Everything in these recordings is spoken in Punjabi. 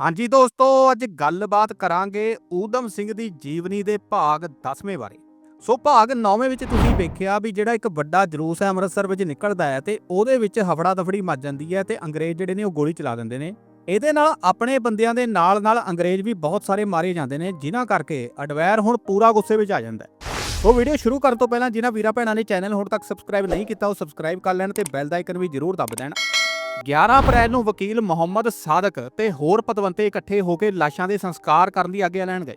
ਹਾਂਜੀ ਦੋਸਤੋ, ਅੱਜ ਗੱਲਬਾਤ ਕਰਾਂਗੇ ਊਧਮ ਸਿੰਘ ਦੀ ਜੀਵਨੀ ਦੇ ਭਾਗ 10ਵੇਂ ਬਾਰੇ। ਸੋ ਭਾਗ 9ਵੇਂ ਵਿੱਚ ਤੁਸੀਂ ਵੇਖਿਆ ਵੀ ਜਿਹੜਾ ਇੱਕ ਵੱਡਾ ਜਲੂਸ ਹੈ ਅੰਮ੍ਰਿਤਸਰ ਵਿੱਚ ਨਿਕਲਦਾ ਹੈ ਤੇ ਉਹਦੇ ਵਿੱਚ ਹਫੜਾ ਦਫੜੀ ਮੱਚ ਜਾਂਦੀ ਹੈ ਤੇ ਅੰਗਰੇਜ਼ ਜਿਹੜੇ ਨੇ ਉਹ ਗੋਲੀ ਚਲਾ ਦਿੰਦੇ ਨੇ। ਇਹਦੇ ਨਾਲ ਆਪਣੇ ਬੰਦਿਆਂ ਦੇ ਨਾਲ ਨਾਲ ਅੰਗਰੇਜ਼ ਵੀ ਬਹੁਤ ਸਾਰੇ ਮਾਰੇ ਜਾਂਦੇ ਨੇ, ਜਿਨ੍ਹਾਂ ਕਰਕੇ ਅਡਵੈਰ ਹੁਣ ਪੂਰਾ ਗੁੱਸੇ ਵਿੱਚ ਆ ਜਾਂਦਾ ਹੈ। ਸੋ ਵੀਡੀਓ ਸ਼ੁਰੂ ਕਰਨ ਤੋਂ ਪਹਿਲਾਂ ਜਿਨ੍ਹਾਂ ਵੀਰਾ ਭੈਣਾਂ ਨੇ ਚੈਨਲ ਹੁਣ ਤੱਕ ਸਬਸਕ੍ਰਾਈਬ ਨਹੀਂ ਕੀਤਾ, ਉਹ ਸਬਸਕ੍ਰਾਈਬ ਕਰ ਲੈਣ ਤੇ ਬੈਲ ਦਾ ਆਈਕਨ ਵੀ ਜ਼ਰੂਰ ਦੱਬ ਦੇਣ। 11 ਅਪ੍ਰੈਲ ਨੂੰ ਵਕੀਲ ਮੁਹੰਮਦ ਸਾਦਕ ਤੇ ਹੋਰ ਪਤਵੰਤੇ ਇਕੱਠੇ ਹੋ ਕੇ ਲਾਸ਼ਾਂ ਦੇ ਸੰਸਕਾਰ ਕਰਨ ਦੀ ਆਗਿਆ ਲੈਣ ਗਏ।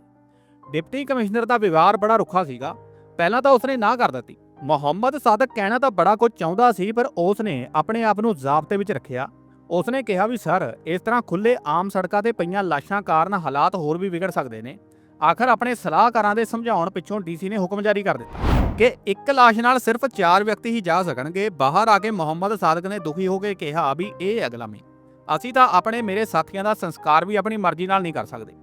ਡਿਪਟੀ ਕਮਿਸ਼ਨਰ ਦਾ ਵਿਵਹਾਰ ਬੜਾ ਰੁੱਖਾ ਸੀਗਾ। ਪਹਿਲਾਂ ਤਾਂ ਉਸਨੇ ਨਾ ਕਰ ਦਿੱਤੀ। ਮੁਹੰਮਦ ਸਾਦਕ ਕਹਿਣਾ ਤਾਂ ਬੜਾ ਕੁਝ ਚਾਹੁੰਦਾ ਸੀ, ਪਰ ਉਸਨੇ ਆਪਣੇ ਆਪ ਨੂੰ ਜ਼ਾਬਤੇ ਵਿੱਚ ਰੱਖਿਆ। ਉਸਨੇ ਕਿਹਾ ਵੀ, ਸਰ, ਇਸ ਤਰ੍ਹਾਂ ਖੁੱਲੇ ਆਮ ਸੜਕਾਂ ਤੇ ਪਈਆਂ ਲਾਸ਼ਾਂ ਕਾਰਨ ਹਾਲਾਤ ਹੋਰ ਵੀ ਵਿਗੜ ਸਕਦੇ ਨੇ। ਆਖਰ ਆਪਣੇ ਸਲਾਹਕਾਰਾਂ ਦੇ ਸਮਝਾਉਣ ਪਿੱਛੋਂ ਡੀਸੀ ਨੇ ਹੁਕਮ ਜਾਰੀ ਕਰ ਦਿੱਤਾ ਕਿ ਇੱਕ ਲਾਸ਼ ਨਾਲ ਸਿਰਫ 4 ਵਿਅਕਤੀ ਹੀ ਜਾ ਸਕਣਗੇ। ਬਾਹਰ ਆ ਕੇ ਮੁਹੰਮਦ ਸਾਦਕ ਨੇ ਦੁਖੀ ਹੋ ਕੇ ਕਿਹਾ ਵੀ ਇਹ ਅਗਲਾਮੀ ਅਸੀਂ ਤਾਂ ਆਪਣੇ ਮੇਰੇ ਸਾਥੀਆਂ ਦਾ ਸੰਸਕਾਰ ਵੀ ਆਪਣੀ ਮਰਜ਼ੀ ਨਾਲ ਨਹੀਂ ਕਰ ਸਕਦੇ।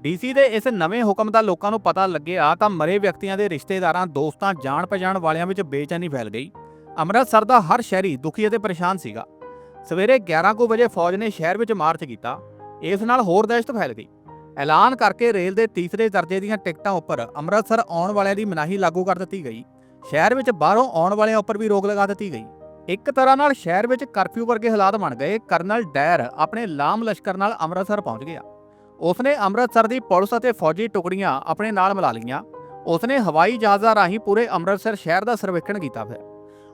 ਡੀਸੀ ਦੇ ਇਸ ਨਵੇਂ ਹੁਕਮ ਦਾ ਲੋਕਾਂ ਨੂੰ ਪਤਾ ਲੱਗਿਆ ਤਾਂ ਮਰੇ ਵਿਅਕਤੀਆਂ ਦੇ ਰਿਸ਼ਤੇਦਾਰਾਂ, ਦੋਸਤਾਂ ਜਾਣ ਪਛਾਣ ਵਾਲਿਆਂ ਵਿੱਚ ਬੇਚੈਨੀ ਫੈਲ ਗਈ। ਅੰਮ੍ਰਿਤਸਰ ਦਾ ਹਰ ਸ਼ਹਿਰੀ ਦੁਖੀ ਅਤੇ ਪਰੇਸ਼ਾਨ ਸੀਗਾ। ਸਵੇਰੇ 11 ਕੁ ਵਜੇ ਫੌਜ ਨੇ ਸ਼ਹਿਰ ਵਿੱਚ ਮਾਰਚ ਕੀਤਾ। ਇਸ ਨਾਲ ਹੋਰ ਦਹਿਸ਼ਤ ਫੈਲ ਗਈ। ਐਲਾਨ ਕਰਕੇ ਰੇਲ ਦੇ ਤੀਸਰੇ ਦਰਜੇ ਦੀਆਂ ਟਿਕਟਾਂ ਉੱਪਰ ਅੰਮ੍ਰਿਤਸਰ ਆਉਣ ਵਾਲਿਆਂ ਦੀ ਮਨਾਹੀ ਲਾਗੂ ਕਰ ਦਿੱਤੀ ਗਈ। ਸ਼ਹਿਰ ਵਿੱਚ ਬਾਹਰੋਂ ਆਉਣ ਵਾਲਿਆਂ ਉੱਪਰ ਵੀ ਰੋਕ ਲਗਾ ਦਿੱਤੀ ਗਈ। ਇੱਕ ਤਰ੍ਹਾਂ ਨਾਲ ਸ਼ਹਿਰ ਵਿੱਚ ਕਰਫਿਊ ਵਰਗੇ ਹਾਲਾਤ ਬਣ ਗਏ। ਕਰਨਲ ਡੈਰ ਆਪਣੇ ਲਾਮ ਲਸ਼ਕਰ ਨਾਲ ਅੰਮ੍ਰਿਤਸਰ ਪਹੁੰਚ ਗਿਆ। ਉਸਨੇ ਅੰਮ੍ਰਿਤਸਰ ਦੀ ਪੁਲਿਸ ਅਤੇ ਫੌਜੀ ਟੁਕੜੀਆਂ ਆਪਣੇ ਨਾਲ ਮਿਲਾ ਲਈਆਂ। ਉਸਨੇ ਹਵਾਈ ਜਹਾਜ਼ਾਂ ਰਾਹੀਂ ਪੂਰੇ ਅੰਮ੍ਰਿਤਸਰ ਸ਼ਹਿਰ ਦਾ ਸਰਵੇਖਣ ਕੀਤਾ ਫਿਰ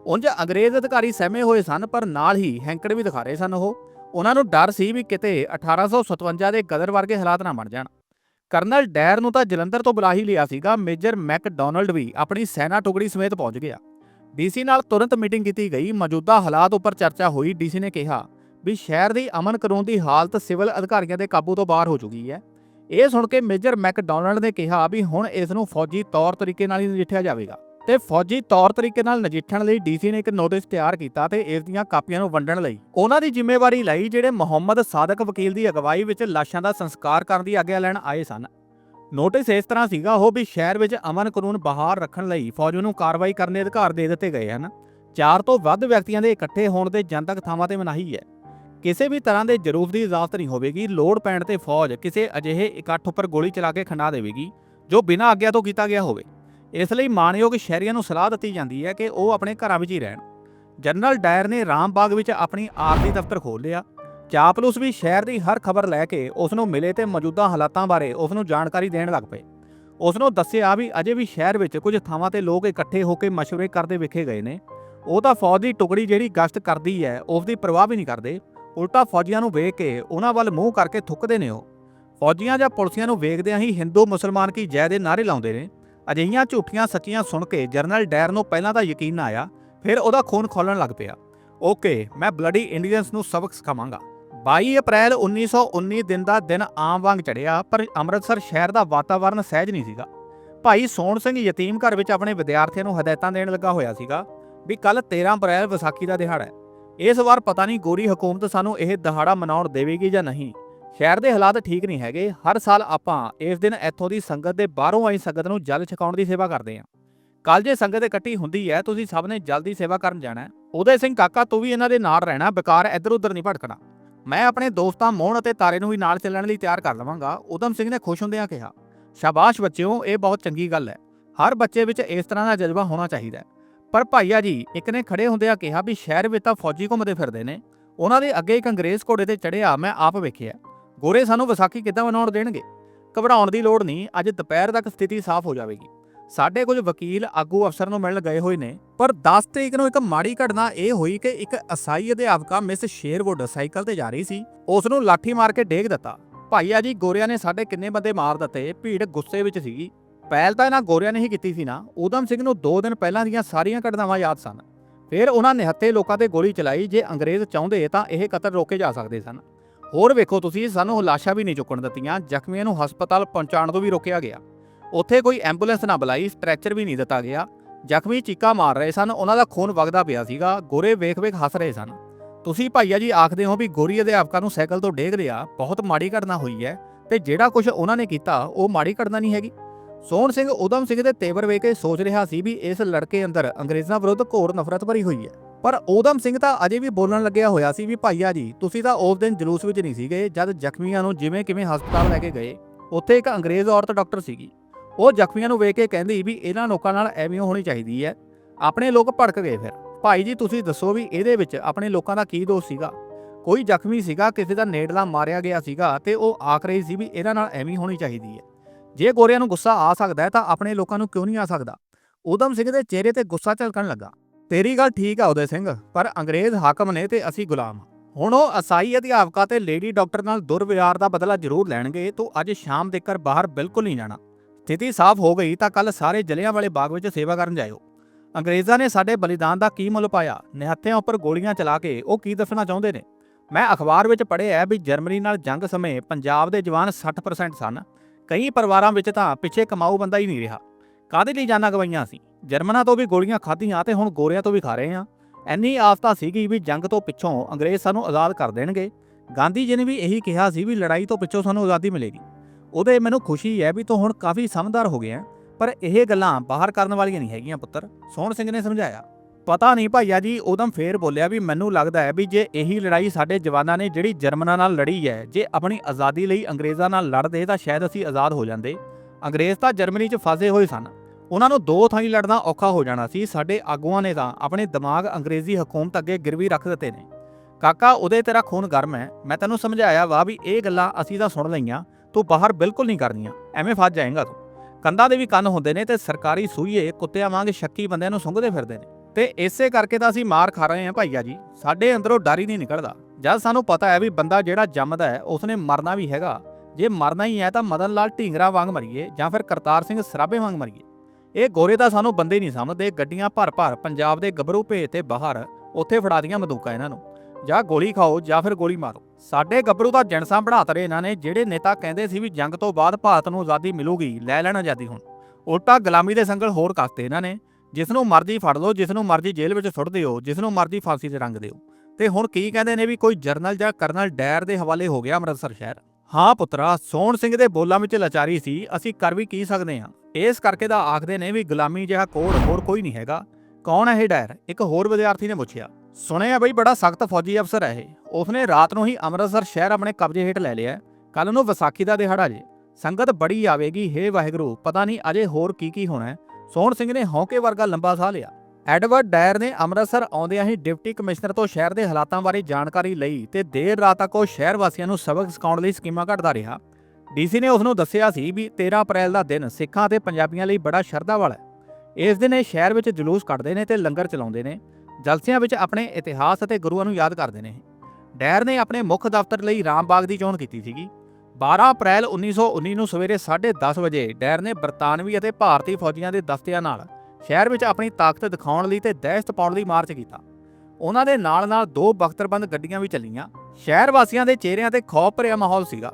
ਉਂਝ ਅੰਗਰੇਜ਼ ਅਧਿਕਾਰੀ ਸਹਿਮੇ ਹੋਏ ਸਨ, ਪਰ ਨਾਲ ਹੀ ਹੈਂਕੜ ਵੀ ਦਿਖਾ ਰਹੇ ਸਨ ਉਹ। ਉਹਨਾਂ ਨੂੰ ਡਰ ਸੀ ਵੀ ਕਿਤੇ 1857 ਦੇ ਗਦਰ ਵਰਗੇ ਹਾਲਾਤ ਨਾ ਬਣ ਜਾਣ। ਕਰਨਲ ਡੈਰ ਨੂੰ ਤਾਂ ਜਲੰਧਰ ਤੋਂ ਬੁਲਾ ਹੀ ਲਿਆ ਸੀਗਾ, ਮੇਜਰ ਮੈਕਡੋਨਲਡ ਵੀ ਆਪਣੀ ਸੈਨਾ ਟੁਕੜੀ ਸਮੇਤ ਪਹੁੰਚ ਗਿਆ। ਡੀਸੀ ਨਾਲ ਤੁਰੰਤ ਮੀਟਿੰਗ ਕੀਤੀ ਗਈ, ਮੌਜੂਦਾ ਹਾਲਾਤ ਉੱਪਰ ਚਰਚਾ ਹੋਈ। ਡੀਸੀ ਨੇ ਕਿਹਾ ਵੀ ਸ਼ਹਿਰ ਦੀ ਅਮਨ ਕਾਨੂੰਨ ਦੀ ਹਾਲਤ ਸਿਵਲ ਅਧਿਕਾਰੀਆਂ ਦੇ ਕਾਬੂ ਤੋਂ ਬਾਹਰ ਹੋ ਚੁੱਕੀ ਹੈ। ਇਹ ਸੁਣ ਕੇ ਮੇਜਰ ਮੈਕਡੋਨਲਡ ਨੇ ਕਿਹਾ ਵੀ ਹੁਣ ਇਸ ਨੂੰ ਫੌਜੀ ਤੌਰ ਤਰੀਕੇ ਨਾਲ ਹੀ ਨਜਿੱਠਿਆ ਜਾਵੇਗਾ। ਤੇ ਫੌਜੀ ਤੌਰ ਤਰੀਕੇ ਨਾਲ ਨਜਿੱਠਣ ਲਈ ਡੀਸੀ ਨੇ ਇੱਕ ਨੋਟਿਸ ਤਿਆਰ ਕੀਤਾ ਤੇ ਇਸ ਦੀਆਂ ਕਾਪੀਆਂ ਨੂੰ ਵੰਡਣ ਲਈ। ਉਹਨਾਂ ਦੀ ਜ਼ਿੰਮੇਵਾਰੀ ਲਈ ਜਿਹੜੇ ਮੁਹੰਮਦ ਸਾਦਕ ਵਕੀਲ ਦੀ ਅਗਵਾਈ ਵਿੱਚ ਲਾਸ਼ਾਂ ਦਾ ਸੰਸਕਾਰ ਕਰਨ ਦੀ ਆਗਿਆ ਲੈਣ ਆਏ ਸਨ। ਨੋਟਿਸ ਇਸ ਤਰ੍ਹਾਂ ਸੀਗਾ, ਉਹ ਵੀ ਸ਼ਹਿਰ ਵਿੱਚ ਅਮਨ ਕਾਨੂੰਨ ਬਹਾਲ ਰੱਖਣ ਲਈ ਫੌਜ ਨੂੰ ਕਾਰਵਾਈ ਕਰਨ ਦੇ ਅਧਿਕਾਰ ਦੇ ਦਿੱਤੇ ਗਏ ਹਨ। ਚਾਰ ਤੋਂ ਵੱਧ ਵਿਅਕਤੀਆਂ ਦੇ ਇਕੱਠੇ ਹੋਣ ਦੇ ਜਨਤਕ ਥਾਵਾਂ ਤੇ ਮਨਾਹੀ ਹੈ। ਕਿਸੇ ਵੀ ਤਰ੍ਹਾਂ ਦੇ ਜਰੂਰ ਦੀ ਇਜਾਜ਼ਤ ਨਹੀਂ ਹੋਵੇਗੀ। ਲੋੜ ਪੈਣ ਤੇ ਫੌਜ ਕਿਸੇ ਅਜਿਹੇ ਇਕੱਠ ਉੱਪਰ ਗੋਲੀ ਚਲਾ ਕੇ ਖੰਡਾ ਦੇਵੇਗੀ, ਜੋ ਬਿਨਾਂ ਆਗਿਆ ਤੋਂ ਕੀਤਾ ਗਿਆ ਹੋਵੇ। ਇਸ ਲਈ ਮਾਨਯੋਗ ਸ਼ਹਿਰੀਆਂ ਨੂੰ ਸਲਾਹ ਦਿੱਤੀ ਜਾਂਦੀ ਹੈ ਕਿ ਉਹ ਆਪਣੇ ਘਰਾਂ ਵਿੱਚ ਹੀ ਰਹਿਣ। ਜਨਰਲ ਡਾਇਰ ਨੇ ਰਾਮਬਾਗ ਵਿੱਚ ਆਪਣੀ ਆਰਜ਼ੀ ਦਫ਼ਤਰ ਖੋਲ੍ਹ ਲਿਆ। ਚਾਪਲੂਸ ਵੀ ਸ਼ਹਿਰ ਦੀ ਹਰ ਖਬਰ ਲੈ ਕੇ ਉਸ ਨੂੰ ਮਿਲੇ ਤੇ ਮੌਜੂਦਾ ਹਾਲਾਤਾਂ ਬਾਰੇ ਉਸ ਨੂੰ ਜਾਣਕਾਰੀ ਦੇਣ ਲੱਗ ਪਏ। ਉਸ ਨੂੰ ਦੱਸਿਆ ਵੀ ਅਜੇ ਵੀ ਸ਼ਹਿਰ ਵਿੱਚ ਕੁਝ ਥਾਵਾਂ ਤੇ ਲੋਕ ਇਕੱਠੇ ਹੋ ਕੇ ਮਸ਼ਵਰੇ ਕਰਦੇ ਵਿਖੇ ਗਏ ਨੇ। ਉਹ ਤਾਂ ਫੌਜ ਦੀ ਟੁਕੜੀ ਜਿਹੜੀ ਗਸ਼ਤ ਕਰਦੀ ਹੈ ਉਸ ਦੀ ਪਰਵਾਹ ਵੀ ਨਹੀਂ ਕਰਦੇ। ਉਲਟਾ ਫੌਜੀਆਂ ਨੂੰ ਵੇਖ ਕੇ ਉਹਨਾਂ ਵੱਲ ਮੂੰਹ ਕਰਕੇ ਥੁੱਕਦੇ ਨੇ ਉਹ। ਫੌਜੀਆਂ ਜਾਂ ਪੁਲਸੀਆਂ ਨੂੰ ਵੇਖਦਿਆਂ ਹੀ ਹਿੰਦੂ ਮੁਸਲਮਾਨ ਕੀ ਜੈ ਦੇ ਨਾਰੇ ਲਾਉਂਦੇ ਨੇ। ਅਜਿਹੀਆਂ ਝੂਠੀਆਂ ਸੱਚੀਆਂ ਸੁਣ ਕੇ ਜਰਨਲ ਡੈਰ ਨੂੰ ਪਹਿਲਾਂ ਤਾਂ ਯਕੀਨ ਨਾ ਆਇਆ, ਫਿਰ ਉਹਦਾ ਖੂਨ ਖੋਲਣ ਲੱਗ ਪਿਆ। ਓਕੇ, ਮੈਂ ਬਲੱਡੀ ਇੰਡੀਅਨਸ ਨੂੰ ਸਬਕ ਸਿਖਾਵਾਂਗਾ। 22 ਅਪ੍ਰੈਲ 1919 ਦਿਨ ਦਾ ਦਿਨ ਆਮ ਵਾਂਗ ਚੜਿਆ, ਪਰ ਅੰਮ੍ਰਿਤਸਰ ਸ਼ਹਿਰ ਦਾ ਵਾਤਾਵਰਣ ਸਹਿਜ ਨਹੀਂ ਸੀਗਾ। ਭਾਈ ਸੋਹਣ ਸਿੰਘ ਯਤੀਮ ਘਰ ਵਿੱਚ ਆਪਣੇ ਵਿਦਿਆਰਥੀਆਂ ਨੂੰ ਹਦਾਇਤਾਂ ਦੇਣ ਲੱਗਾ ਹੋਇਆ ਸੀਗਾ ਵੀ ਕੱਲ 13 ਅਪ੍ਰੈਲ ਵਿਸਾਖੀ ਦਾ ਦਿਹਾੜਾ ਹੈ। ਇਸ ਵਾਰ ਪਤਾ ਨਹੀਂ ਗੋਰੀ ਹਕੂਮਤ ਸਾਨੂੰ ਇਹ ਦਿਹਾੜਾ ਮਨਾਉਣ ਦੇਵੇਗੀ ਜਾਂ ਨਹੀਂ। ਸ਼ਹਿਰ ਦੇ ਹਾਲਾਤ ਠੀਕ ਨਹੀਂ ਹੈਗੇ। ਹਰ ਸਾਲ ਆਪਾਂ ਇਸ ਦਿਨ ਇੱਥੋਂ ਦੀ ਸੰਗਤ ਦੇ ਬਾਹਰੋਂ ਆਈ ਸੰਗਤ ਨੂੰ ਜਲ ਛਕਾਉਣ ਦੀ ਸੇਵਾ ਕਰਦੇ ਹਾਂ। ਕੱਲ ਜੇ ਸੰਗਤ ਇਕੱਠੀ ਹੁੰਦੀ ਹੈ, ਤੁਸੀਂ ਸਭ ਨੇ ਜਲਦੀ ਸੇਵਾ ਕਰਨ ਜਾਣਾ ਹੈ। ਉਦੈ ਸਿੰਘ ਕਾਕਾ, ਤੂੰ ਵੀ ਇਹਨਾਂ ਦੇ ਨਾਲ ਰਹਿਣਾ, ਬੇਕਾਰ ਇੱਧਰ ਉੱਧਰ ਨਹੀਂ ਭਟਕਣਾ। ਮੈਂ ਆਪਣੇ ਦੋਸਤਾਂ ਮੋਹਨ ਅਤੇ ਤਾਰੇ ਨੂੰ ਵੀ ਨਾਲ ਚੱਲਣ ਲਈ ਤਿਆਰ ਕਰ ਲਵਾਂਗਾ। ਉਦਮ ਸਿੰਘ ਨੇ ਖੁਸ਼ ਹੁੰਦਿਆਂ ਕਿਹਾ, ਸ਼ਾਬਾਸ਼ ਬੱਚਿਓ, ਇਹ ਬਹੁਤ ਚੰਗੀ ਗੱਲ ਹੈ। ਹਰ ਬੱਚੇ ਵਿੱਚ ਇਸ ਤਰ੍ਹਾਂ ਦਾ ਜਜ਼ਬਾ ਹੋਣਾ ਚਾਹੀਦਾ ਹੈ। ਪਰ ਭਾਈਆ ਜੀ, ਇੱਕ ਨੇ ਖੜੇ ਹੁੰਦਿਆਂ ਕਿਹਾ ਵੀ ਸ਼ਹਿਰ ਵਿੱਚ ਤਾਂ ਫੌਜੀ ਘੁੰਮਦੇ ਫਿਰਦੇ ਨੇ। ਉਹਨਾਂ ਦੇ ਅੱਗੇ ਇੱਕ ਅੰਗਰੇਜ਼ ਘੋੜੇ ਤੇ ਚੜਿਆ ਮੈਂ ਆਪ ਵੇਖਿਆ। ਗੋਰੇ ਸਾਨੂੰ ਵਿਸਾਖੀ ਕਿੱਦਾਂ ਮਨਾਉਣ ਦੇਣਗੇ? ਘਬਰਾਉਣ ਦੀ ਲੋੜ ਨਹੀਂ, ਅੱਜ ਦੁਪਹਿਰ ਤੱਕ ਸਥਿਤੀ ਸਾਫ਼ ਹੋ ਜਾਵੇਗੀ। ਸਾਡੇ ਕੁਝ ਵਕੀਲ ਆਗੂ ਅਫਸਰ ਨੂੰ ਮਿਲਣ ਗਏ ਹੋਏ ਨੇ, ਪਰ 10 ਤਰੀਕ ਨੂੰ ਇੱਕ ਮਾੜੀ ਘਟਨਾ ਇਹ ਹੋਈ ਕਿ ਇੱਕ ਅਸਾਈ ਅਧਿਆਪਕਾ ਮਿਸ ਸ਼ੇਰਵੁੱਡ ਸਾਈਕਲ ਤੇ ਜਾ ਰਹੀ ਸੀ। ਉਸ ਨੂੰ ਲਾਠੀ ਮਾਰ ਕੇ ਡੇਗ ਦਿੱਤਾ। ਭਾਈਆ ਜੀ, ਗੋਰਿਆਂ ਨੇ ਸਾਡੇ ਕਿੰਨੇ ਬੰਦੇ ਮਾਰ ਦਿੱਤੇ, ਭੀੜ ਗੁੱਸੇ ਵਿੱਚ ਸੀਗੀ। ਪਹਿਲ ਤਾਂ ਇਹਨਾਂ ਗੋਰਿਆਂ ਨੇ ਹੀ ਕੀਤੀ ਸੀ ਨਾ। ਊਧਮ ਸਿੰਘ ਨੂੰ 2 ਦਿਨ ਪਹਿਲਾਂ ਦੀਆਂ ਸਾਰੀਆਂ ਘਟਨਾਵਾਂ ਯਾਦ ਸਨ। ਫਿਰ ਉਹਨਾਂ ਨਿਹੱਥੇ ਲੋਕਾਂ ਤੇ ਗੋਲੀ ਚਲਾਈ। ਜੇ ਅੰਗਰੇਜ਼ ਚਾਹੁੰਦੇ ਤਾਂ ਇਹ ਕਤਲ ਰੋਕੇ ਜਾ ਸਕਦੇ ਸਨ। ਹੋਰ ਵੇਖੋ ਤੁਸੀਂ, ਸਾਨੂੰ ਲਾਸ਼ਾਂ ਵੀ ਨਹੀਂ ਚੁੱਕਣ ਦਿੱਤੀਆਂ, ਜ਼ਖਮੀਆਂ ਨੂੰ ਹਸਪਤਾਲ ਪਹੁੰਚਾਉਣ ਤੋਂ ਵੀ ਰੋਕਿਆ ਗਿਆ। ਉੱਥੇ ਕੋਈ ਐਂਬੂਲੈਂਸ ਨਾ ਬੁਲਾਈ, ਸਟ੍ਰੈਚਰ ਵੀ ਨਹੀਂ ਦਿੱਤਾ ਗਿਆ। ਜ਼ਖਮੀ ਚੀਕਾ ਮਾਰ ਰਹੇ ਸਨ, ਉਹਨਾਂ ਦਾ ਖੂਨ ਵਗਦਾ ਪਿਆ ਸੀਗਾ, ਗੋਰੇ ਵੇਖ-ਵੇਖ ਹੱਸ ਰਹੇ ਸਨ। ਤੁਸੀਂ ਭਾਈਆ ਜੀ ਆਖਦੇ ਹੋ ਵੀ ਗੋਰੀ ਅਧਿਆਪਕਾਂ ਨੂੰ ਸਾਈਕਲ ਤੋਂ ਡੇਗ ਰਿਹਾ ਬਹੁਤ ਮਾੜੀ ਘਟਨਾ ਹੋਈ ਹੈ ਤੇ ਜਿਹੜਾ ਕੁਝ ਉਹਨਾਂ ਨੇ ਕੀਤਾ, ਉਹ ਮਾੜੀ ਘਟਨਾ ਨਹੀਂ ਹੈਗੀ। ਸੋਹਣ ਸਿੰਘ ਉਦਮ ਸਿੰਘ ਦੇ ਤੇਵਰ ਵੇਖ ਕੇ ਸੋਚ ਰਿਹਾ ਸੀ ਵੀ ਇਸ ਲੜਕੇ ਅੰਦਰ ਅੰਗਰੇਜ਼ਾਂ ਵਿਰੁੱਧ ਘੋਰ ਨਫ਼ਰਤ ਭਰੀ ਹੋਈ ਹੈ। ਪਰ ਊਧਮ ਸਿੰਘ ਤਾਂ ਅਜੇ ਵੀ ਬੋਲਣ ਲੱਗਿਆ ਹੋਇਆ ਸੀ ਵੀ ਭਾਈਆ ਜੀ, ਤੁਸੀਂ ਤਾਂ ਉਸ ਦਿਨ ਜਲੂਸ ਵਿੱਚ ਨਹੀਂ ਸੀਗੇ, ਜਦ ਜ਼ਖਮੀਆਂ ਨੂੰ ਜਿਵੇਂ ਕਿਵੇਂ ਹਸਪਤਾਲ ਲੈ ਕੇ ਗਏ, ਉੱਥੇ ਇੱਕ ਅੰਗਰੇਜ਼ ਔਰਤ ਡਾਕਟਰ ਸੀਗੀ। ਉਹ ਜ਼ਖਮੀਆਂ ਨੂੰ ਵੇਖ ਕੇ ਕਹਿੰਦੀ ਵੀ ਇਹਨਾਂ ਲੋਕਾਂ ਨਾਲ ਐਵੇਂ ਹੋਣੀ ਚਾਹੀਦੀ ਹੈ। ਆਪਣੇ ਲੋਕ ਭੜਕ ਗਏ ਫਿਰ। ਭਾਈ ਜੀ, ਤੁਸੀਂ ਦੱਸੋ ਵੀ ਇਹਦੇ ਵਿੱਚ ਆਪਣੇ ਲੋਕਾਂ ਦਾ ਕੀ ਦੋਸ਼ ਸੀਗਾ? ਕੋਈ ਜ਼ਖਮੀ ਸੀਗਾ, ਕਿਸੇ ਦਾ ਨੇੜਲਾ ਮਾਰਿਆ ਗਿਆ ਸੀਗਾ ਤੇ ਉਹ ਆਖ ਰਹੀ ਸੀ ਵੀ ਇਹਨਾਂ ਨਾਲ ਐਵੇਂ ਹੋਣੀ ਚਾਹੀਦੀ ਹੈ। ਜੇ ਗੋਰਿਆਂ ਨੂੰ ਗੁੱਸਾ ਆ ਸਕਦਾ ਹੈ ਤਾਂ ਆਪਣੇ ਲੋਕਾਂ ਨੂੰ ਕਿਉਂ ਨਹੀਂ ਆ ਸਕਦਾ? ਊਧਮ ਸਿੰਘ ਦੇ ਚਿਹਰੇ ਤੇ ਗੁੱਸਾ ਝਲਕਣ ਲੱਗਾ। ਤੇਰੀ ਗੱਲ ਠੀਕ ਆ ਉਦੇ ਸਿੰਘ, ਪਰ ਅੰਗਰੇਜ਼ ਹਾਕਮ ਨੇ ਤੇ ਅਸੀਂ ਗੁਲਾਮ ਹੁਣ ਉਹ ਅਸਾਈ ਅਧਿਆਪਕਾਂ ਤੇ ਲੇਡੀ ਡਾਕਟਰ ਨਾਲ ਦੁਰਵਿਹਾਰ ਦਾ ਬਦਲਾ ਜ਼ਰੂਰ ਲੈਣਗੇ, ਤੂੰ ਅੱਜ ਸ਼ਾਮ ਤੱਕ ਬਾਹਰ ਬਿਲਕੁਲ ਨਹੀਂ ਜਾਣਾ। ਸਥਿਤੀ ਸਾਫ਼ ਹੋ ਗਈ ਤਾਂ ਕੱਲ ਸਾਰੇ ਜਲਿਆਂ ਵਾਲੇ ਬਾਗ ਵਿੱਚ ਸੇਵਾ ਕਰਨ ਜਾਇਓ। ਅੰਗਰੇਜ਼ਾਂ ਨੇ ਸਾਡੇ ਬਲੀਦਾਨ ਦਾ ਕੀ ਮੁੱਲ ਪਾਇਆ? ਨਿਹੱਥਿਆਂ ਉੱਪਰ ਗੋਲੀਆਂ ਚਲਾ ਕੇ ਉਹ ਕੀ ਦੱਸਣਾ ਚਾਹੁੰਦੇ ਨੇ? ਮੈਂ ਅਖਬਾਰ ਵਿੱਚ ਪੜ੍ਹਿਆ ਵੀ ਜਰਮਨੀ ਨਾਲ ਜੰਗ ਸਮੇਂ ਪੰਜਾਬ ਦੇ ਜਵਾਨ 60% ਸਨ। ਕਈ ਪਰਿਵਾਰਾਂ ਵਿੱਚ ਤਾਂ ਪਿੱਛੇ ਕਮਾਊ ਬੰਦਾ ਹੀ ਨਹੀਂ ਰਿਹਾ। ਕਾਹਦੇ ਲਈ ਜਾਨਾਂ ਗਵਾਈਆਂ ਸੀ ਜਰਮਨਾਂ ਤੋਂ ਵੀ ਗੋਲੀਆਂ ਖਾਧੀਆਂ ਤੇ ਹੁਣ ਗੋਰਿਆਂ ਤੋਂ ਵੀ ਖਾ ਰਹੇ ਆ ਐਨੀ ਆਸਤਾ ਸੀਗੀ ਵੀ ਜੰਗ ਤੋਂ ਪਿੱਛੋਂ ਅੰਗਰੇਜ਼ ਸਾਨੂੰ ਆਜ਼ਾਦ ਕਰ ਦੇਣਗੇ। ਗਾਂਧੀ ਜੀ ਨੇ ਵੀ ਇਹੀ ਕਿਹਾ ਸੀ ਵੀ ਲੜਾਈ ਤੋਂ ਪਿੱਛੋਂ ਸਾਨੂੰ ਆਜ਼ਾਦੀ ਮਿਲੇਗੀ। ਉਹਦੇ ਮੈਨੂੰ ਖੁਸ਼ੀ ਹੈ ਵੀ ਤੂੰ ਹੁਣ ਕਾਫੀ ਸਮਝਦਾਰ ਹੋ ਗਿਆ, ਪਰ ਇਹ ਗੱਲਾਂ ਬਾਹਰ ਕਰਨ ਵਾਲੀਆਂ ਨਹੀਂ ਹੈਗੀਆਂ ਪੁੱਤਰ, ਸੋਹਣ ਸਿੰਘ ਨੇ ਸਮਝਾਇਆ। ਪਤਾ ਨਹੀਂ ਭਾਈਆ ਜੀ ਉਦਮ ਫੇਰ ਬੋਲਿਆ ਵੀ ਮੈਨੂੰ ਲੱਗਦਾ ਹੈ ਵੀ ਜੇ ਇਹੀ ਲੜਾਈ ਸਾਡੇ ਜਵਾਨਾਂ ਨੇ ਜਿਹੜੀ ਜਰਮਨਾਂ ਨਾਲ ਲੜੀ ਹੈ, ਜੇ ਆਪਣੀ ਆਜ਼ਾਦੀ ਲਈ ਅੰਗਰੇਜ਼ਾਂ ਨਾਲ ਲੜਦੇ ਤਾਂ ਸ਼ਾਇਦ ਅਸੀਂ ਆਜ਼ਾਦ ਹੋ ਜਾਂਦੇ। ਅੰਗਰੇਜ਼ ਤਾਂ ਜਰਮਨੀ 'ਚ ਫਸੇ ਹੋਏ ਸਨ। ਉਹਨਾਂ ਨੂੰ ਦੋ ਥਾਈਂ ਲੜਨਾ ਔਖਾ ਹੋ ਜਾਣਾ ਸੀ। ਸਾਡੇ ਆਗੂਆਂ ਨੇ ਤਾਂ ਆਪਣੇ ਦਿਮਾਗ ਅੰਗਰੇਜ਼ੀ ਹਕੂਮਤ ਅੱਗੇ ਗਿਰਵੀ ਰੱਖ ਦਿੱਤੇ ਨੇ। ਕਾਕਾ, ਉਹਦੇ ਤੇਰਾ ਖੂਨ ਗਰਮ ਹੈ। ਮੈਂ ਤੈਨੂੰ ਸਮਝਾਇਆ ਵਾ ਵੀ ਇਹ ਗੱਲਾਂ ਅਸੀਂ ਤਾਂ ਸੁਣ ਲਈਆਂ। ਤੂੰ ਬਾਹਰ ਬਿਲਕੁਲ ਨਹੀਂ ਕਰਨੀਆਂ। ਐਵੇਂ ਫਸ ਜਾਏਗਾ ਤੂੰ। ਕੰਧਾਂ ਦੇ ਵੀ ਕੰਨ ਹੁੰਦੇ ਨੇ ਤੇ ਸਰਕਾਰੀ ਸੂਈਏ ਕੁੱਤਿਆਂ ਵਾਂਗ ਸ਼ੱਕੀ ਬੰਦਿਆਂ ਨੂੰ ਸੁੰਘਦੇ ਫਿਰਦੇ ਨੇ। ਤੇ ਇਸੇ ਕਰਕੇ ਤਾਂ ਅਸੀਂ ਮਾਰ ਖਾ ਰਹੇ ਹਾਂ ਭਾਈਆ ਜੀ। ਸਾਡੇ ਅੰਦਰੋਂ ਡਰ ਹੀ ਨਹੀਂ ਨਿਕਲਦਾ। ਜਦ ਸਾਨੂੰ ਪਤਾ ਹੈ ਵੀ ਬੰਦਾ ਜਿਹੜਾ ਜੰਮਦਾ ਹੈ, ਉਸਨੇ ਮਰਨਾ ਵੀ ਹੈਗਾ। ਜੇ ਮਰਨਾ ਹੀ ਹੈ ਤਾਂ ਮਦਨ ਲਾਲ ਢੀਂਗਰਾ ਵਾਂਗ ਮਰੀਏ ਜਾਂ ਫਿਰ ਕਰਤਾਰ ਸਿੰਘ ਸਰਾਭੇ ਵਾਂਗ ਮਰੀਏ। ਇਹ ਗੋਰੇ ਤਾਂ ਸਾਨੂੰ ਬੰਦੇ ਨਹੀਂ ਸਮਝਦੇ, ਗੱਡੀਆਂ ਭਰ ਭਰ ਪੰਜਾਬ ਦੇ ਗੱਭਰੂ ਭੇਜ ਤੇ ਬਾਹਰ ਉੱਥੇ ਫੜਾ ਦੀਆਂ ਬੰਦੂਕਾਂ ਇਹਨਾਂ ਨੂੰ। ਜਾਂ ਗੋਲੀ ਖਾਓ ਜਾਂ ਫਿਰ ਗੋਲੀ ਮਾਰੋ। ਸਾਡੇ ਗੱਭਰੂ ਤਾਂ ਜਨਸਾਂ ਬਣਾ ਤਰੇ ਇਹਨਾਂ ਨੇ, ਜਿਹੜੇ ਨੇਤਾ ਕਹਿੰਦੇ ਸੀ ਵੀ ਜੰਗ ਤੋਂ ਬਾਅਦ ਭਾਰਤ ਨੂੰ ਆਜ਼ਾਦੀ ਮਿਲੂਗੀ, ਲੈ ਲੈਣ ਆਜ਼ਾਦੀ ਹੁਣ। ਉਲਟਾ ਗੁਲਾਮੀ ਦੇ ਸੰਗਲ ਹੋਰ ਕੱਸਤੇ ਇਹਨਾਂ ਨੇ। ਜਿਸ ਨੂੰ ਮਰਜ਼ੀ ਫੜ ਲਓ ਜਿਸ ਨੂੰ ਮਰਜ਼ੀ ਜੇਲ੍ਹ ਵਿੱਚ ਸੁੱਟ ਦਿਓ ਜਿਸ ਨੂੰ ਮਰਜ਼ੀ ਫਾਂਸੀ ਤੇ ਰੰਗ ਦਿਓ। ਤੇ ਹੁਣ ਕੀ ਕਹਿੰਦੇ ਨੇ ਵੀ ਕੋਈ ਜਰਨਲ ਜਾਂ ਕਰਨਲ ਡੈਰ ਦੇ ਹਵਾਲੇ ਹੋ ਗਿਆ ਅੰਮ੍ਰਿਤਸਰ ਸ਼ਹਿਰ? ਹਾਂ ਪੁੱਤਰਾ, ਸੋਹਣ ਸਿੰਘ ਦੇ ਬੋਲਾਂ ਵਿੱਚ ਲਾਚਾਰੀ ਸੀ, ਅਸੀਂ ਕਰ ਵੀ ਕੀ ਸਕਦੇ ਹਾਂ? ਇਸ ਕਰਕੇ ਦਾ ਆਖਦੇ ਨੇ ਵੀ ਗੁਲਾਮੀ ਜਿਹਾ ਕੋਡ ਹੋਰ ਕੋਈ ਨਹੀਂ ਹੈਗਾ। ਕੌਣ ਹੈ ਇਹ ਡਾਇਰ? ਇੱਕ ਹੋਰ ਵਿਦਿਆਰਥੀ ਨੇ ਪੁੱਛਿਆ। ਸੁਣਿਆ ਬਈ, ਬੜਾ ਸਖਤ ਫੌਜੀ ਅਫਸਰ ਹੈ ਇਹ। ਉਸਨੇ ਰਾਤ ਨੂੰ ਹੀ ਅੰਮ੍ਰਿਤਸਰ ਸ਼ਹਿਰ ਆਪਣੇ ਕਬਜ਼ੇ ਹੇਠ ਲੈ ਲਿਆ ਕੱਲ ਨੂੰ ਵਿਸਾਖੀ ਦਾ ਦਿਹਾੜਾ ਜੇ। ਸੰਗਤ ਬੜੀ ਆਵੇਗੀ, ਹੇ ਵਾਹਿਗੁਰੂ, ਪਤਾ ਨਹੀਂ ਅਜੇ ਹੋਰ ਕੀ ਕੀ ਹੋਣਾ ਸੋਹਣ ਸਿੰਘ ਨੇ ਹੌਕੇ ਵਰਗਾ ਲੰਬਾ ਸਾਹ ਲਿਆ। ਐਡਵਰਡ ਡਾਇਰ ਨੇ ਅੰਮ੍ਰਿਤਸਰ ਆਉਂਦਿਆਂ ਹੀ ਡਿਪਟੀ ਕਮਿਸ਼ਨਰ ਤੋਂ ਸ਼ਹਿਰ ਦੇ ਹਾਲਾਤਾਂ ਬਾਰੇ ਜਾਣਕਾਰੀ ਲਈ ਤੇ ਦੇਰ ਰਾਤ ਤੱਕ ਉਹ ਸ਼ਹਿਰ ਵਾਸੀਆਂ ਨੂੰ ਸਬਕ ਸਿਖਾਉਣ ਲਈ ਸਕੀਮਾਂ ਘੜਦਾ ਰਿਹਾ। ਡੀਸੀ ਨੇ ਉਸ ਨੂੰ ਦੱਸਿਆ ਸੀ ਵੀ 13 ਅਪ੍ਰੈਲ ਦਾ ਦਿਨ ਸਿੱਖਾਂ ਤੇ ਪੰਜਾਬੀਆਂ ਲਈ ਬੜਾ ਸ਼ਰਧਾ ਵਾਲਾ ਹੈ। ਇਸ ਦਿਨ ਇਹ ਸ਼ਹਿਰ ਵਿੱਚ ਜਲੂਸ ਕੱਢਦੇ ਨੇ ਤੇ ਲੰਗਰ ਚਲਾਉਂਦੇ ਨੇ। ਜਲਸਿਆਂ ਵਿੱਚ ਆਪਣੇ ਇਤਿਹਾਸ ਅਤੇ ਗੁਰੂਆਂ ਨੂੰ ਯਾਦ ਕਰਦੇ ਨੇ। ਡੈਰ ਨੇ ਆਪਣੇ ਮੁੱਖ ਦਫ਼ਤਰ ਲਈ ਰਾਮਬਾਗ ਦੀ ਚੋਣ ਕੀਤੀ ਸੀਗੀ। 12 ਅਪ੍ਰੈਲ 1919 ਨੂੰ ਸਵੇਰੇ 10:30 ਵਜੇ ਡੈਰ ਨੇ ਬਰਤਾਨਵੀ ਅਤੇ ਭਾਰਤੀ ਫੌਜੀਆਂ ਦੇ ਦਸਤਿਆਂ ਨਾਲ ਸ਼ਹਿਰ ਵਿੱਚ ਆਪਣੀ ਤਾਕਤ ਦਿਖਾਉਣ ਲਈ ਤੇ ਦਹਿਸ਼ਤ ਪਾਉਣ ਲਈ ਮਾਰਚ ਕੀਤਾ। ਉਹਨਾਂ ਦੇ ਨਾਲ-ਨਾਲ ਦੋ ਬਖਤਰਬੰਦ ਗੱਡੀਆਂ ਵੀ ਚੱਲੀਆਂ। ਸ਼ਹਿਰ ਵਾਸੀਆਂ ਦੇ ਚਿਹਰਿਆਂ ਤੇ ਖੌਫ ਭਰਿਆ ਮਾਹੌਲ ਸੀਗਾ।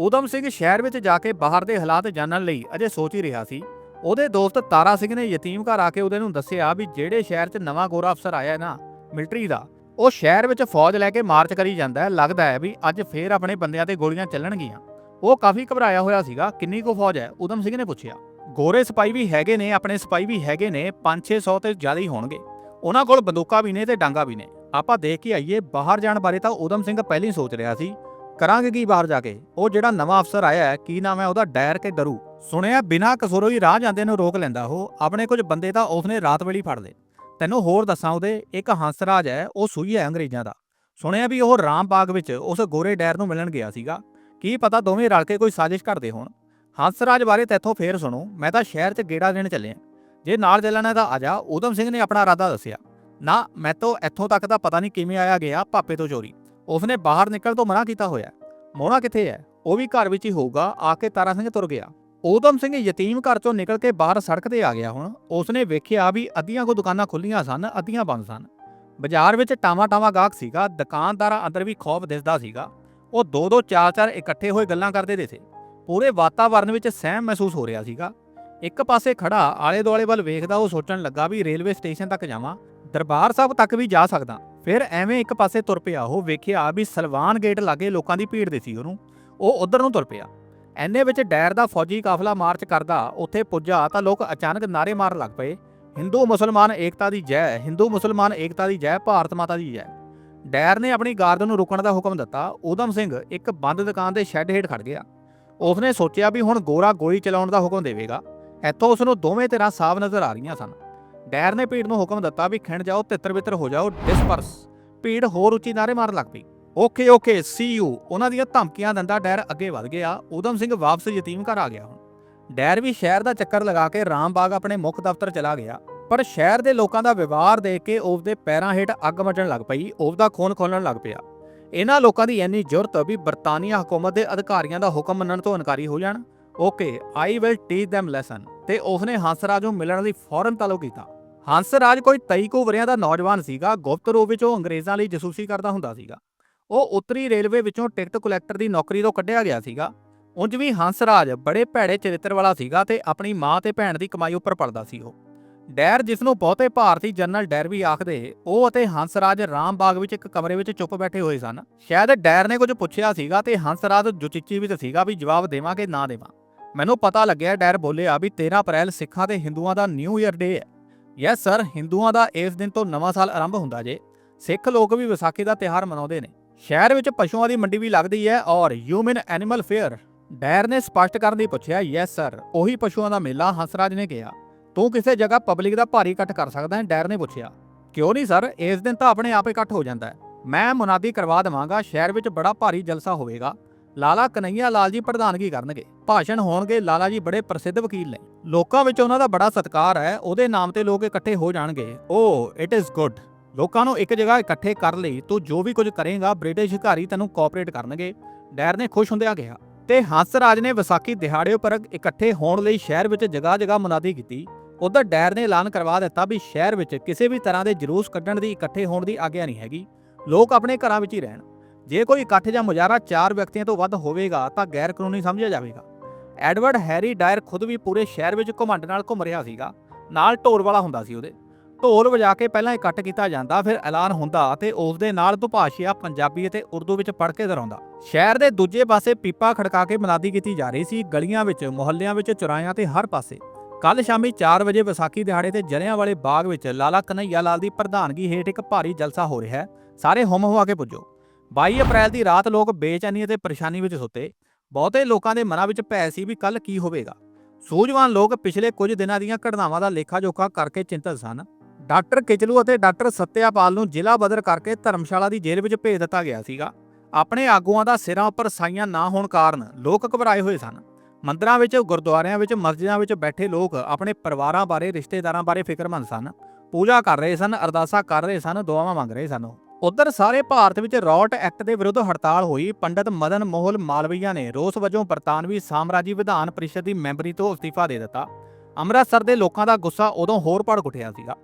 ਊਧਮ ਸਿੰਘ ਸ਼ਹਿਰ ਵਿੱਚ ਜਾ ਕੇ ਬਾਹਰ ਦੇ ਹਾਲਾਤ ਜਾਣਨ ਲਈ ਅਜੇ ਸੋਚ ਹੀ ਰਿਹਾ ਸੀ। ਉਹਦੇ ਦੋਸਤ ਤਾਰਾ ਸਿੰਘ ਨੇ ਯਤੀਮ ਘਰ ਆ ਕੇ ਉਹਦੇ ਨੂੰ ਦੱਸਿਆ ਵੀ ਜਿਹੜੇ ਸ਼ਹਿਰ 'ਚ ਨਵਾਂ ਗੋਰਾ ਅਫਸਰ ਆਇਆ ਨਾ, ਮਿਲਟਰੀ ਦਾ, ਉਹ ਸ਼ਹਿਰ ਵਿੱਚ ਫੌਜ ਲੈ ਕੇ ਮਾਰਚ ਕਰੀ ਜਾਂਦਾ ਹੈ। ਲੱਗਦਾ ਹੈ ਵੀ ਅੱਜ ਫੇਰ ਆਪਣੇ ਬੰਦਿਆਂ ਤੇ ਗੋਲੀਆਂ ਚੱਲਣਗੀਆਂ। ਉਹ ਕਾਫੀ ਘਬਰਾਇਆ ਹੋਇਆ ਸੀਗਾ। ਕਿੰਨੀ ਕੁ ਫੌਜ ਹੈ? ਊਧਮ ਸਿੰਘ ਨੇ ਪੁੱਛਿਆ। ਗੋਰੇ ਸਿਪਾਈ ਵੀ ਹੈਗੇ ਨੇ, ਆਪਣੇ ਸਿਪਾਈ ਵੀ ਹੈਗੇ ਨੇ 5-600 ਤੇ ਜ਼ਿਆਦਾ ਹੀ ਹੋਣਗੇ। ਉਹਨਾਂ ਕੋਲ ਬੰਦੂਕਾਂ ਵੀ ਨੇ ਤੇ ਡਾਂਗਾ ਵੀ ਨੇ। ਆਪਾਂ ਦੇਖ ਕੇ ਆਈਏ, ਬਾਹਰ ਜਾਣ ਬਾਰੇ ਤਾਂ ਊਧਮ ਸਿੰਘ ਪਹਿਲਾਂ ਹੀ ਸੋਚ ਰਿਹਾ ਸੀ। ਕਰਾਂਗੇ ਕੀ ਬਾਹਰ ਜਾ ਕੇ? ਉਹ ਜਿਹੜਾ ਨਵਾਂ ਅਫਸਰ ਆਇਆ ਹੈ, ਕੀ ਨਾਮ ਹੈ ਉਹਦਾ? ਡਾਇਰ ਕੇ ਡਰੂ। ਸੁਣਿਆ, ਬਿਨਾਂ ਕਸੂਰੋਂ ਹੀ ਰਾਹ ਜਾਂਦੇ ਨੂੰ ਰੋਕ ਲੈਂਦਾ ਉਹ। ਆਪਣੇ ਕੁਝ ਬੰਦੇ ਤਾਂ ਉਸਨੇ ਰਾਤ ਵੇਲੇ ਫੜ ਲਏ। ਤੈਨੂੰ ਹੋਰ ਦੱਸਾਂ ਉਹਦੇ, ਇੱਕ ਹੰਸਰਾਜ ਹੈ, ਉਹ ਸੂਈ ਹੈ ਅੰਗਰੇਜ਼ਾਂ ਦਾ। ਸੁਣਿਆ ਵੀ ਉਹ ਰਾਮ ਬਾਗ ਵਿੱਚ ਉਸ ਗੋਰੇ ਡਾਇਰ ਨੂੰ ਮਿਲਣ ਗਿਆ ਸੀਗਾ। ਕੀ ਪਤਾ ਦੋਵੇਂ ਰਲ ਕੇ ਕੋਈ ਸਾਜ਼ਿਸ਼ ਕਰਦੇ ਹੋਣ। ਹੰਸਰਾਜ ਬਾਰੇ ਤੈਥੋਂ ਫੇਰ ਸੁਣੋ। ਮੈਂ ਤਾਂ ਸ਼ਹਿਰ 'ਚ ਗੇੜਾ ਦੇਣ ਚੱਲਿਆ ਜੇ ਨਾਲ ਚੱਲਣਾ ਤਾਂ ਆ ਜਾ। ਊਧਮ ਸਿੰਘ ਨੇ ਆਪਣਾ ਇਰਾਦਾ ਦੱਸਿਆ। ਨਾ, ਮੈਂ ਤੋਂ ਇੱਥੋਂ ਤੱਕ ਦਾ ਪਤਾ ਨਹੀਂ ਕਿਵੇਂ ਆਇਆ ਗਿਆ ਪਾਪੇ ਤੋਂ ਚੋਰੀ। ਉਸਨੇ ਬਾਹਰ ਨਿਕਲ ਤੋਂ ਮਨਾ ਕੀਤਾ ਹੋਇਆ। ਮੋਨਾ ਕਿੱਥੇ ਹੈ ਉਹ ਵੀ ਘਰ ਵਿੱਚ ਹੀ ਹੋਊਗਾ। ਆ ਕੇ ਤਾਰਾ ਸਿੰਘ ਤੁਰ ਗਿਆ। ਊਧਮ ਸਿੰਘ ਯਤੀਮ ਘਰ ਚੋਂ ਨਿਕਲ ਕੇ ਬਾਹਰ ਸੜਕ ਤੇ ਆ ਗਿਆ ਹੁਣ। ਉਸਨੇ ਵੇਖਿਆ ਵੀ ਅੱਧੀਆਂ ਕੋ ਦੁਕਾਨਾਂ ਖੁੱਲੀਆਂ ਸਨ, ਅੱਧੀਆਂ ਬੰਦ ਸਨ। ਬਾਜ਼ਾਰ ਵਿੱਚ ਟਾਵਾ ਟਾਵਾ ਗਾਹਕ ਸੀਗਾ। ਦੁਕਾਨਦਾਰਾਂ ਅੰਦਰ ਵੀ ਖੌਫ ਦਿਸਦਾ ਸੀਗਾ। ਉਹ ਦੋ ਦੋ ਚਾਰ ਚਾਰ ਇਕੱਠੇ ਹੋਏ ਗੱਲਾਂ ਕਰਦੇ ਦੇ ਸੀ ਪੂਰੇ ਵਾਤਾਵਰਣ ਵਿੱਚ ਸਹਿਮ ਮਹਿਸੂਸ ਹੋ ਰਿਹਾ ਸੀਗਾ। ਇੱਕ ਪਾਸੇ ਖੜਾ ਆਲੇ ਦੁਆਲੇ ਵੱਲ ਵੇਖਦਾ ਉਹ ਸੋਚਣ ਲੱਗਾ ਵੀ ਰੇਲਵੇ ਸਟੇਸ਼ਨ ਤੱਕ ਜਾਵਾਂ, ਦਰਬਾਰ ਸਾਹਿਬ ਤੱਕ ਵੀ ਜਾ ਸਕਦਾ। ਫਿਰ ਐਵੇਂ ਇੱਕ ਪਾਸੇ ਤੁਰ ਪਿਆ, ਉਹ ਵੇਖਿਆ ਵੀ ਸਲਵਾਨ ਗੇਟ ਲਾਗੇ ਲੋਕਾਂ ਦੀ ਭੀੜ ਦਿਸੀ ਉਹਨੂੰ। ਉਹ ਉਧਰ ਨੂੰ ਤੁਰ ਪਿਆ। ਐਨੇ ਵਿੱਚ ਡੈਰ ਦਾ ਫੌਜੀ ਕਾਫਲਾ ਮਾਰਚ ਕਰਦਾ ਉੱਥੇ ਪੁੱਜਾ ਤਾਂ ਲੋਕ ਅਚਾਨਕ ਨਾਰੇ ਮਾਰਨ ਲੱਗ ਪਏ। ਹਿੰਦੂ, ਮੁਸਲਮਾਨ ਏਕਤਾ ਦੀ ਜੈ, ਹਿੰਦੂ, ਮੁਸਲਮਾਨ ਏਕਤਾ ਦੀ ਜੈ, ਭਾਰਤ ਮਾਤਾ ਦੀ ਜੈ। ਡੈਰ ਨੇ ਆਪਣੀ ਗਾਰਡ ਨੂੰ ਰੁਕਣ ਦਾ ਹੁਕਮ ਦਿੱਤਾ। ਊਧਮ ਸਿੰਘ ਇੱਕ ਬੰਦ ਦੁਕਾਨ ਦੇ ਸ਼ੈੱਡ ਹੇਠ ਖੜ ਗਿਆ। ਉਸਨੇ ਸੋਚਿਆ ਵੀ ਹੁਣ ਗੋਰਾ ਗੋਲੀ ਚਲਾਉਣ ਦਾ ਹੁਕਮ ਦੇਵੇਗਾ। ਇੱਥੋਂ ਉਸ ਨੂੰ ਦੋਵੇਂ ਧਿਰਾਂ ਸਾਫ਼ ਨਜ਼ਰ ਆ ਰਹੀਆਂ ਸਨ। ਡੈਰ ਨੇ ਭੀੜ ਨੂੰ ਹੁਕਮ ਦਿੱਤਾ ਵੀ ਖਿੰਡ ਜਾਓ ਤਿੱਤਰ ਬਿੱਤਰ ਹੋ ਜਾਓ ਡਿਸਪਰਸ ਭੀੜ ਹੋਰ ਉੱਚੀ ਨਾਰੇ ਮਾਰਨ ਲੱਗ ਪਈ। Okay okay, see you. ਉਹਨਾਂ ਦੀਆਂ ਧਮਕੀਆਂ ਦਿੰਦਾ ਡੈਰ ਅੱਗੇ ਵਧ ਗਿਆ। ਊਧਮ ਸਿੰਘ ਵਾਪਸ ਯਤੀਮ ਘਰ ਆ ਗਿਆ ਹੁਣ। ਡੈਰ ਵੀ ਸ਼ਹਿਰ ਦਾ ਚੱਕਰ ਲਗਾ ਕੇ ਰਾਮਬਾਗ ਆਪਣੇ ਮੁੱਖ ਦਫ਼ਤਰ ਚਲਾ ਗਿਆ। ਪਰ ਸ਼ਹਿਰ ਦੇ ਲੋਕਾਂ ਦਾ ਵਿਵਹਾਰ ਦੇਖ ਕੇ ਉਸ ਦੇ ਪੈਰਾਂ ਹੇਠ ਅੱਗ ਮਚਣ ਲੱਗ ਪਈ। ਉਸ ਦਾ ਖੂਨ ਖੋਲਣ ਲੱਗ ਪਿਆ। ਇਹਨਾਂ ਲੋਕਾਂ ਦੀ ਇੰਨੀ ਜ਼ੁਰਤ ਵੀ ਬਰਤਾਨੀਆ ਹਕੂਮਤ ਦੇ ਅਧਿਕਾਰੀਆਂ ਦਾ ਹੁਕਮ ਮੰਨਣ ਤੋਂ ਇਨਕਾਰੀ ਹੋ ਜਾਣ। Okay I will teach them lesson ਤੇ ਉਸਨੇ ਹੰਸਰਾਜ ਨੂੰ ਮਿਲਣ ਲਈ ਫੌਰਨ ਤਾਲੁਕ ਕੀਤਾ। ਹੰਸਰਾਜ ਕੋਈ 23 ਕੁ ਵਰਿਆਂ ਦਾ ਨੌਜਵਾਨ ਸੀਗਾ, ਗੁਪਤ ਰੂਪ ਵਿੱਚ ਉਹ ਅੰਗਰੇਜ਼ਾਂ ਲਈ ਜਸੂਸੀ ਕਰਦਾ ਹੁੰਦਾ ਸੀਗਾ। ਉਹ ਉੱਤਰੀ ਰੇਲਵੇ ਵਿੱਚੋਂ ਟਿਕਟ ਕਲੈਕਟਰ ਦੀ ਨੌਕਰੀ ਤੋਂ ਕੱਢਿਆ ਗਿਆ ਸੀਗਾ। ਉਂਝ ਵੀ ਹੰਸਰਾਜ ਬੜੇ ਭੈੜੇ ਚਰਿੱਤਰ ਵਾਲਾ ਸੀਗਾ ਤੇ ਆਪਣੀ ਮਾਂ ਤੇ ਭੈਣ ਦੀ ਕਮਾਈ ਉੱਪਰ ਪੜਦਾ ਸੀ ਉਹ। ਡੈਰ ਜਿਸ ਨੂੰ ਬਹੁਤੇ ਭਾਰਤੀ ਜਨਰਲ ਡੈਰ ਵੀ ਆਖਦੇ, ਉਹ ਅਤੇ ਹੰਸਰਾਜ ਰਾਮਬਾਗ ਵਿੱਚ ਇੱਕ ਕਮਰੇ ਵਿੱਚ ਚੁੱਪ ਬੈਠੇ ਹੋਏ ਸਨ। ਸ਼ਾਇਦ ਡੈਰ ਨੇ ਕੁਝ ਪੁੱਛਿਆ ਸੀਗਾ ਤੇ ਹੰਸਰਾਜ ਜੁਚਿੱਚੀ ਵਿੱਚ ਸੀਗਾ ਵੀ ਜਵਾਬ ਦੇਵਾਂ ਕਿ ਨਾ ਦੇਵਾਂ। ਮੈਨੂੰ ਪਤਾ ਲੱਗਿਆ ਡੈਰ ਬੋਲਿਆ ਵੀ 13 ਅਪ੍ਰੈਲ ਸਿੱਖਾਂ ਤੇ ਹਿੰਦੂਆਂ ਦਾ ਨਿਊ ਈਅਰ ਡੇ ਹੈ। ਯੈਸ ਸਰ, ਹਿੰਦੂਆਂ ਦਾ ਇਸ ਦਿਨ ਤੋਂ ਨਵਾਂ ਸਾਲ ਆਰੰਭ ਹੁੰਦਾ ਜੇ। ਸਿੱਖ ਲੋਕ ਵੀ ਵਿਸਾਖੀ ਦਾ ਤਿਉਹਾਰ ਮਨਾਉਂਦੇ ਨੇ। ਸ਼ਹਿਰ ਵਿੱਚ ਪਸ਼ੂਆਂ ਦੀ ਮੰਡੀ ਵੀ ਲੱਗਦੀ ਹੈ ਔਰ ਹਿਊਮਨ ਐਨੀਮਲ ਫੇਅਰ ਡੈਰ ਨੇ ਸਪਸ਼ਟ ਕਰਨ ਦੀ ਪੁੱਛਿਆ, ਯੈਸ ਸਰ, ਉਹੀ ਪਸ਼ੂਆਂ ਦਾ ਮੇਲਾ ਹੰਸਰਾਜ ਨੇ ਕਿਹਾ। ਤੂੰ ਕਿਸੇ ਜਗ੍ਹਾ ਪਬਲਿਕ ਦਾ ਭਾਰੀ ਇਕੱਠ ਕਰ ਸਕਦਾ ਹੈ, ਡੈਰ ਨੇ ਪੁੱਛਿਆ। ਕਿਉਂ ਨਹੀਂ, ਸਰ? ਇਸ ਦਿਨ ਤਾਂ ਆਪਣੇ ਆਪ ਇਕੱਠ ਹੋ ਜਾਂਦਾ ਹੈ। ਮੈਂ ਮੁਨਾਦੀ ਕਰਵਾ ਦੇਵਾਂਗਾ, ਸ਼ਹਿਰ ਵਿੱਚ ਬੜਾ ਭਾਰੀ ਜਲਸਾ ਹੋਵੇਗਾ। ਲਾਲਾ ਕਨਈਆ ਲਾਲ ਜੀ ਪ੍ਰਧਾਨਗੀ ਕਰਨਗੇ। ਭਾਸ਼ਣ ਹੋਣਗੇ, ਲਾਲਾ ਜੀ ਬੜੇ ਪ੍ਰਸਿੱਧ ਵਕੀਲ ਨੇ। ਲੋਕਾਂ ਵਿੱਚ ਉਹਨਾਂ ਦਾ ਬੜਾ ਸਤਿਕਾਰ ਹੈ, ਉਹਦੇ ਨਾਮ ਤੇ ਲੋਕ ਇਕੱਠੇ ਹੋ ਜਾਣਗੇ। ਓ ਇਟ ਇਜ਼ ਗੁੱਡ ਲੋਕਾਂ ਨੂੰ ਇੱਕ ਜਗ੍ਹਾ ਇਕੱਠੇ ਕਰ ਲਈ, ਤੂੰ ਜੋ ਵੀ ਕੁਝ ਕਰੇਗਾ ਬ੍ਰਿਟਿਸ਼ ਅਧਿਕਾਰੀ ਤੈਨੂੰ ਕੋਆਪਰੇਟ ਕਰਨਗੇ। ਡੈਰ ਨੇ ਖੁਸ਼ ਹੁੰਦਿਆਂ ਕਿਹਾ। ਤੇ ਹੰਸ ਰਾਜ ਨੇ ਵਿਸਾਖੀ ਦਿਹਾੜੇ ਉੱਪਰ ਇਕੱਠੇ ਹੋਣ ਲਈ ਸ਼ਹਿਰ ਵਿੱਚ ਜਗ੍ਹਾ ਜਗ੍ਹਾ ਮੁਨਾਦੀ ਕੀਤੀ। ਉਧਰ ਡੈਰ ਨੇ ਐਲਾਨ ਕਰਵਾ ਦਿੱਤਾ ਵੀ ਸ਼ਹਿਰ ਵਿੱਚ ਕਿਸੇ ਵੀ ਤਰ੍ਹਾਂ ਦੇ ਜਲੂਸ ਕੱਢਣ ਦੀ ਇਕੱਠੇ ਹੋਣ ਦੀ ਆਗਿਆ ਨਹੀਂ ਹੈਗੀ। ਲੋਕ ਆਪਣੇ ਘਰਾਂ ਵਿੱਚ ਹੀ ਰਹਿਣ। ਜੇ ਕੋਈ ਇਕੱਠ ਜਾਂ ਮੁਜ਼ਾਹਰਾ ਚਾਰ ਵਿਅਕਤੀਆਂ ਤੋਂ ਵੱਧ ਹੋਵੇਗਾ ਤਾਂ ਗੈਰ ਕਾਨੂੰਨੀ ਸਮਝਿਆ ਜਾਵੇਗਾ। ਐਡਵਰਡ ਹੈਰੀ ਡਾਇਰ ਖੁਦ ਵੀ ਪੂਰੇ ਸ਼ਹਿਰ ਵਿੱਚ ਘੁਮੰਡ ਨਾਲ ਘੁੰਮ ਰਿਹਾ ਸੀਗਾ। ਨਾਲ ਢੋਲ ਵਾਲਾ ਹੁੰਦਾ ਸੀ ਉਹਦੇ। ਢੋਲ ਵਜਾ ਕੇ ਪਹਿਲਾਂ ਇਕੱਠ ਕੀਤਾ ਜਾਂਦਾ, ਫਿਰ ਐਲਾਨ ਹੁੰਦਾ ਅਤੇ ਉਸ ਦੇ ਨਾਲ ਦੁਭਾਸ਼ੀਆ ਪੰਜਾਬੀ ਅਤੇ ਉਰਦੂ ਵਿੱਚ ਪੜ੍ਹ ਕੇ ਦੁਹਰਾਉਂਦਾ ਸ਼ਹਿਰ ਦੇ ਦੂਜੇ ਪਾਸੇ ਪੀਪਾ ਖੜਕਾ ਕੇ ਮਨਾਦੀ ਕੀਤੀ ਜਾ ਰਹੀ ਸੀ। ਗਲੀਆਂ ਵਿੱਚ, ਮੁਹੱਲਿਆਂ ਵਿੱਚ ਚੁਰਾਇਆਂ ਤੇ ਹਰ ਪਾਸੇ। ਕੱਲ ਸ਼ਾਮੀ 4 ਵਜੇ ਵਿਸਾਖੀ ਦਿਹਾੜੇ ਤੇ ਜਲਿਆਂ ਵਾਲੇ ਬਾਗ ਵਿੱਚ ਲਾਲਾ ਕਨਈਆ ਲਾਲ ਦੀ ਪ੍ਰਧਾਨਗੀ ਹੇਠ ਇੱਕ ਭਾਰੀ ਜਲਸਾ ਹੋ ਰਿਹਾ ਹੈ। ਸਾਰੇ ਹੁਮ ਹੁਆ ਕੇ ਪੁੱਜੋ। 22 ਅਪ੍ਰੈਲ ਦੀ ਰਾਤ ਲੋਕ ਬੇਚੈਨੀ ਅਤੇ ਪਰੇਸ਼ਾਨੀ ਵਿੱਚ ਸੁੱਤੇ। ਬਹੁਤੇ ਲੋਕਾਂ ਦੇ ਮਨਾਂ ਵਿੱਚ ਭੈ ਸੀ ਵੀ ਕੱਲ ਕੀ ਹੋਵੇਗਾ। ਸੂਝਵਾਨ ਲੋਕ ਪਿਛਲੇ ਕੁਝ ਦਿਨਾਂ ਦੀਆਂ ਘਟਨਾਵਾਂ ਦਾ ਲੇਖਾ ਜੋਖਾ ਕਰਕੇ ਚਿੰਤਤ ਸਨ। ਡਾਕਟਰ ਕਿਚਲੂ ਅਤੇ ਡਾਕਟਰ ਸੱਤਿਆਪਾਲ ਨੂੰ ਜ਼ਿਲ੍ਹਾ ਬਦਰ ਕਰਕੇ ਧਰਮਸ਼ਾਲਾ ਦੀ ਜੇਲ੍ਹ ਵਿੱਚ ਭੇਜ ਦਿੱਤਾ ਗਿਆ ਸੀਗਾ। ਆਪਣੇ ਆਗੂਆਂ ਦਾ ਸਿਰਾਂ ਉੱਪਰ ਸਾਈਆਂ ਨਾ ਹੋਣ ਕਾਰਨ ਲੋਕ ਘਬਰਾਏ ਹੋਏ ਸਨ। ਮੰਦਰਾਂ ਵਿੱਚ, ਗੁਰਦੁਆਰਿਆਂ ਵਿੱਚ, ਮਸਜਿਦਾਂ ਵਿੱਚ ਬੈਠੇ ਲੋਕ ਆਪਣੇ ਪਰਿਵਾਰਾਂ ਬਾਰੇ, ਰਿਸ਼ਤੇਦਾਰਾਂ ਬਾਰੇ ਫਿਕਰਮੰਦ ਸਨ। ਪੂਜਾ ਕਰ ਰਹੇ ਸਨ, ਅਰਦਾਸਾਂ ਕਰ ਰਹੇ ਸਨ, ਦੁਆਵਾਂ ਮੰਗ ਰਹੇ ਸਨ। ਉਧਰ ਸਾਰੇ ਭਾਰਤ ਵਿੱਚ ਰੌਟ ਐਕਟ ਦੇ ਵਿਰੁੱਧ ਹੜਤਾਲ ਹੋਈ। ਪੰਡਤ ਮਦਨ ਮੋਹਲ ਮਾਲਵਈਆ ਨੇ ਰੋਸ ਵਜੋਂ ਬਰਤਾਨਵੀ ਸਾਮਰਾਜੀ ਵਿਧਾਨ ਪਰਿਸ਼ਦ ਦੀ ਮੈਂਬਰੀ ਤੋਂ ਅਸਤੀਫਾ ਦੇ ਦਿੱਤਾ। ਅੰਮ੍ਰਿਤਸਰ ਦੇ ਲੋਕਾਂ ਦਾ ਗੁੱਸਾ ਉਦੋਂ ਹੋਰ ਭੜਕ ਉੱਠਿਆ ਸੀਗਾ।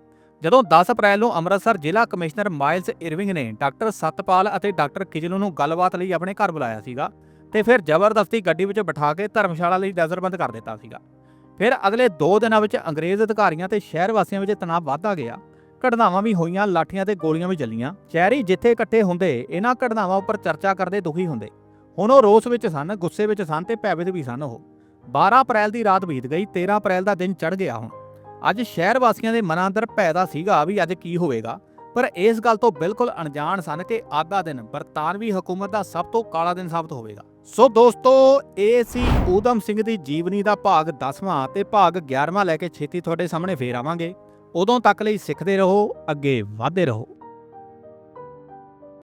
ਜਦੋਂ 10 ਅਪ੍ਰੈਲ ਨੂੰ ਅੰਮ੍ਰਿਤਸਰ ਜ਼ਿਲ੍ਹਾ ਕਮਿਸ਼ਨਰ ਮਾਈਲਸ ਇਰਵਿੰਗ ਨੇ ਡਾਕਟਰ ਸਤਪਾਲ ਅਤੇ ਡਾਕਟਰ ਕਿਜਲੂ ਨੂੰ ਗੱਲਬਾਤ ਲਈ ਆਪਣੇ ਘਰ ਬੁਲਾਇਆ ਸੀਗਾ ਤੇ ਫਿਰ ਜ਼ਬਰਦਸਤੀ ਗੱਡੀ ਵਿੱਚ ਬਿਠਾ ਕੇ ਧਰਮਸ਼ਾਲਾ ਲਈ ਨਜ਼ਰਬੰਦ ਕਰ ਦਿੱਤਾ ਸੀਗਾ। ਫਿਰ ਅਗਲੇ 2 ਦਿਨਾਂ ਵਿੱਚ ਅੰਗਰੇਜ਼ ਅਧਿਕਾਰੀਆਂ ਤੇ ਸ਼ਹਿਰ ਵਾਸੀਆਂ ਵਿੱਚ ਤਣਾਅ ਵਧਦਾ ਗਿਆ। ਘਟਨਾਵਾਂ ਵੀ ਹੋਈਆਂ, ਲਾਠੀਆਂ ਤੇ ਗੋਲੀਆਂ ਵੀ ਚੱਲੀਆਂ। ਸ਼ਹਿਰੀ ਜਿੱਥੇ ਇਕੱਠੇ ਹੁੰਦੇ, ਇਹਨਾਂ ਘਟਨਾਵਾਂ ਉੱਪਰ ਚਰਚਾ ਕਰਦੇ ਦੁਖੀ ਹੁੰਦੇ। ਹੁਣ ਉਹ ਰੋਸ ਵਿੱਚ ਸਨ, ਗੁੱਸੇ ਵਿੱਚ ਸਨ ਤੇ ਭੈਵਿਤ ਵੀ ਸਨ ਉਹ। 12 ਅਪ੍ਰੈਲ ਦੀ ਰਾਤ ਬੀਤ ਗਈ 13 ਅਪ੍ਰੈਲ ਦਾ ਦਿਨ ਚੜ ਗਿਆ ਹੁਣ। ਅੱਜ ਸ਼ਹਿਰ ਵਾਸੀਆਂ ਦੇ ਮਨਾਂ ਅੰਦਰ ਭੈ ਦਾ ਸੀਗਾ ਵੀ ਅੱਜ ਕੀ ਹੋਵੇਗਾ, ਪਰ ਇਸ ਗੱਲ ਤੋਂ ਬਿਲਕੁਲ ਅਣਜਾਣ ਸਨ ਕਿ ਅੱਜ ਦਿਨ, ਬਰਤਾਨਵੀ ਹਕੂਮਤ ਦਾ ਸਭ ਤੋਂ ਕਾਲਾ ਦਿਨ ਸਾਬਤ ਹੋਵੇਗਾ। ਸੋ ਦੋਸਤੋ, ਇਹ ਸੀ ਊਧਮ ਸਿੰਘ ਦੀ ਜੀਵਨੀ ਦਾ ਭਾਗ 10ਵਾਂ ਤੇ ਭਾਗ 11ਵਾਂ ਲੈ ਕੇ ਛੇਤੀ ਤੁਹਾਡੇ ਸਾਹਮਣੇ ਫੇਰ ਆਵਾਂਗੇ। ਉਦੋਂ ਤੱਕ ਲਈ ਸਿੱਖਦੇ ਰਹੋ, ਅੱਗੇ ਵਧਦੇ ਰਹੋ।